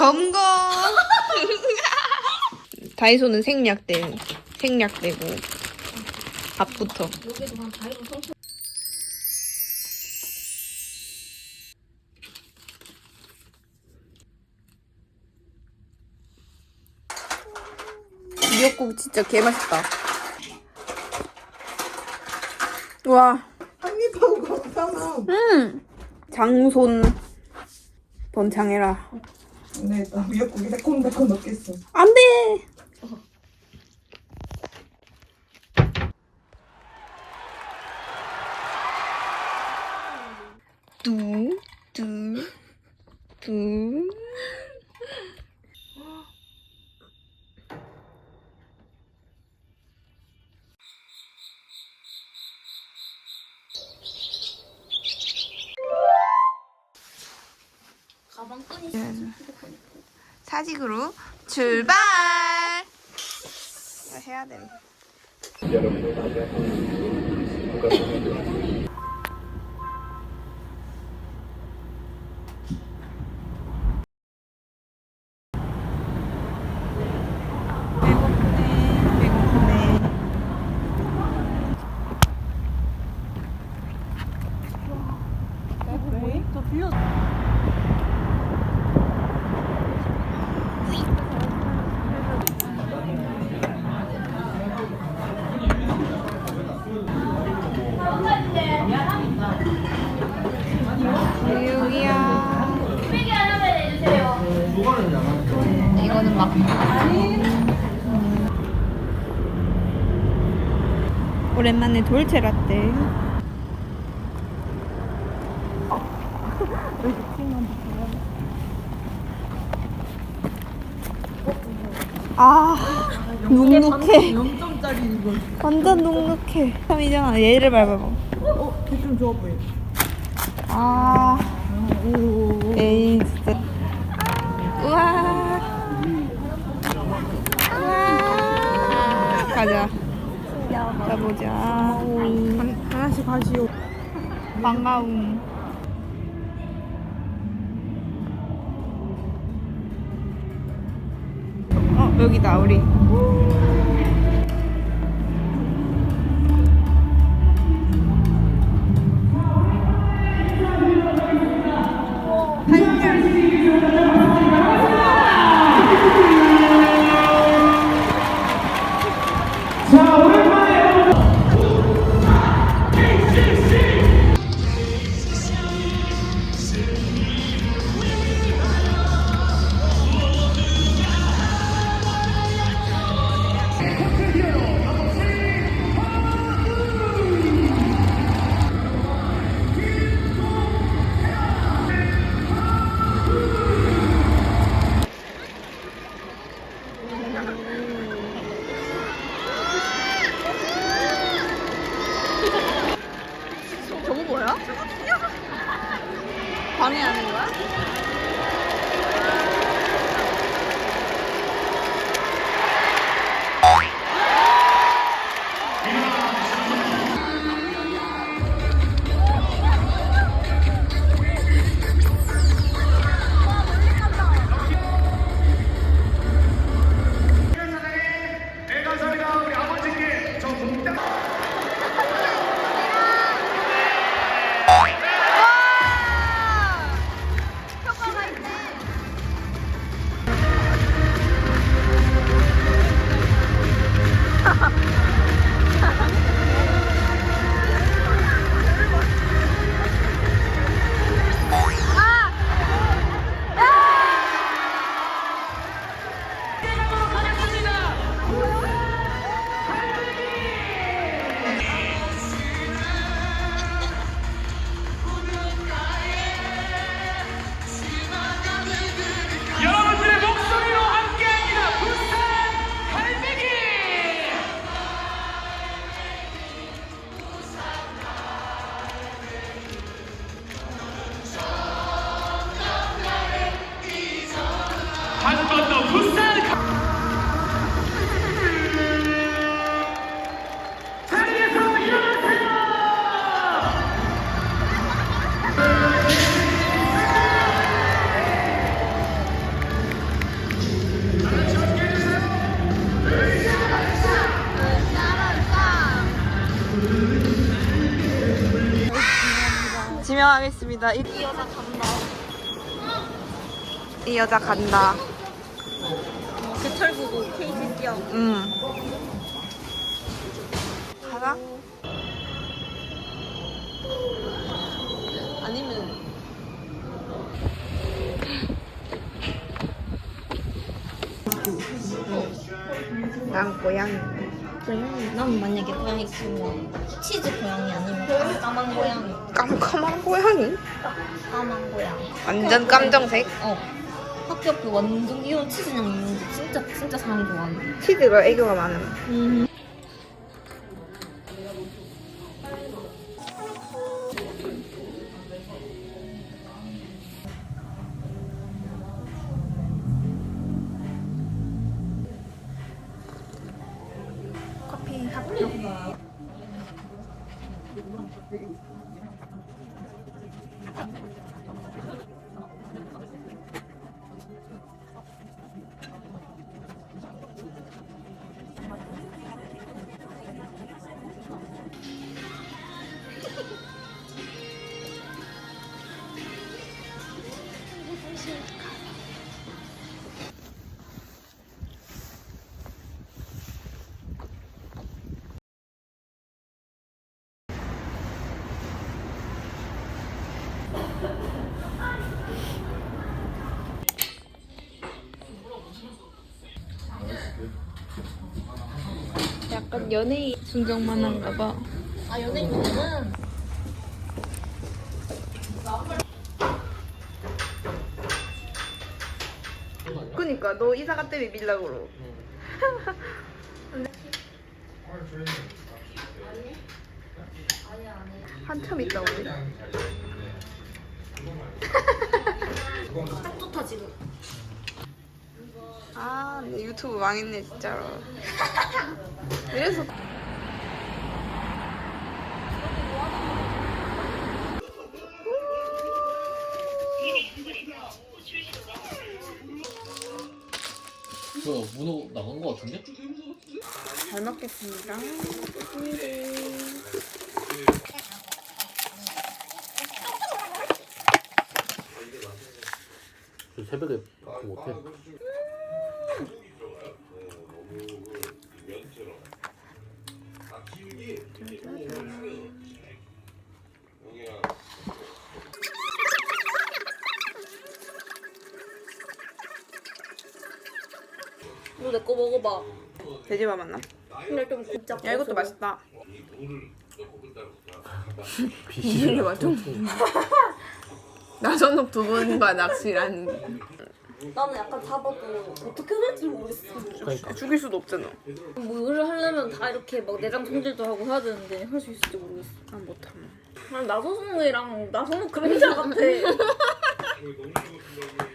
검거. 다이소는 생략된 생략되고 밥부터. 여기도 한 다이소 성수. 미역국 진짜 개맛있다. 와, 한입하고 감사나. 음, 장손 번창해라. 네, 나 미역국에 새콤달콤 넣겠어. 안 돼. 두. 가방 끈이 사직으로 출발. 해야 돼. 배고프네, 배고프네. 여기야. 이거는 막. 오랜만에 돌체 라떼. 아, 눅눅해. 0점짜리 이거. 완전 눅눅해. 참이잖아. 얘를 밟아봐. 어, 좀 좋아 보여. 아, 오. 에이 진짜. 우와. 우와. 가자. 가보자. 한, 하나씩 가시오. 반가움. 어 여기다 우리. 방해하는 거야? 지명하겠습니다. 이, 이 여자 간다. 이 여자 간다. 개털보고 KCC야. 응. 가자. 아니면 난 고양이. 고양이. 난 만약에 고양이 키우면 치즈 고양이 아니면 까만 고양이. 깜깜한 고양이? 까만 고양이. 완전 깜정색. 어. 학교 앞에 완전 귀여운 치즈냥 있는데 진짜 진짜 사람 좋아하는. 치즈가 애교가 많음. 음. 커피 합격. 연예인 순정만 한가 봐. 아 연예인들은 그니까 너 이사가 때문에 밀라고 한참 있다 우리. 딱 좋다 지금. 유튜브 망했네 진짜로. 이래서 저 문어 나간 거 같은데? 잘 먹겠습니다. 저 새벽에 못해. 이거 내 거 먹어봐. 돼지밥 맞나? 근데 좀 곱잡. 야 이것도 맛있다. 비실이 완전 나선옥 두 분과 낚시란 나는 약간 잡아도 어떻게 될지 모르겠어. 그러니까 죽일 수도 없잖아. 뭐 이걸 하려면 다 이렇게 막 내장 손질도 하고 해야 되는데 할 수 있을지 모르겠어. 난 못함. 난 나소송이랑 나소송 그림자 같아.